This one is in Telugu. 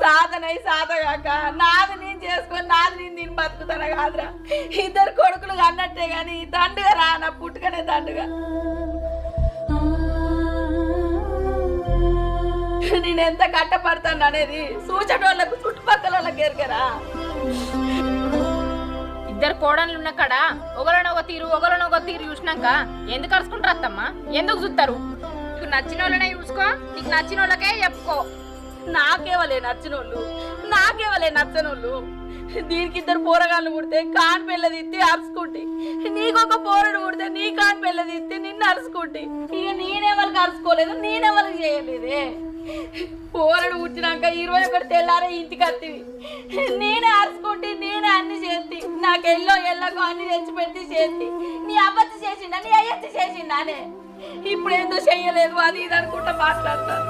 సాధనై సాధగాక నాది నేను చేసుకొని నాది నేను దీన్ని బతుకుతాను కాదురా. ఇద్దరు కొడుకులు అన్నట్టే కానీ దండుగా రా నా పుట్టుకనే దండుగా. నేను ఎంత కట్టపడతాను అనేది సూచటోళ్ళకు చుట్టుపక్కల వాళ్ళకి ఎరగరా? ఇద్దరు కోడళ్ళు ఉన్న కాడ ఒకరినొక ఒక తీరు ఒకరినొక తీరు చూసినాక ఎందుకు అరుచుకుంటారు అత్తమ్మా? ఎందుకు చూస్తారు? నీకు నచ్చిన వాళ్ళనే చూసుకో నీకు నచ్చిన వాళ్ళకే చెప్పుకో. నాకేవలే నచ్చినోళ్ళు నాకేవలే నచ్చనోళ్ళు. దీనికి ఇద్దరు పోరగాళ్ళు పుడితే కాన్ పిల్లది ఇత్తి అరుచుకుంటే. నీకొక పోరడు పుడితే నీ కాన్ పిల్లది ఇత్తి నిన్ను అరుచుకుంటే. ఇక నేనెవరికి అరుచుకోలేదు నేనెవరికి చేయలేదే. పోరడు పుట్టినాక ఇరవై ఒకటి తెల్లారే ఇంటికి వత్తివి నేనే అరుచుకుంటే నేనే అన్ని చేతి నాకు ఎల్లో ఎల్లకో అన్ని తెచ్చిపెట్టి చేతి నీ అబ్బచ్చి చేసిండా నీ అయ్యచ్చి చేసిండానే. ఇప్పుడు ఎందుకు చెయ్యలేదు అది ఇది అనుకుంటా మాట్లాడతాను.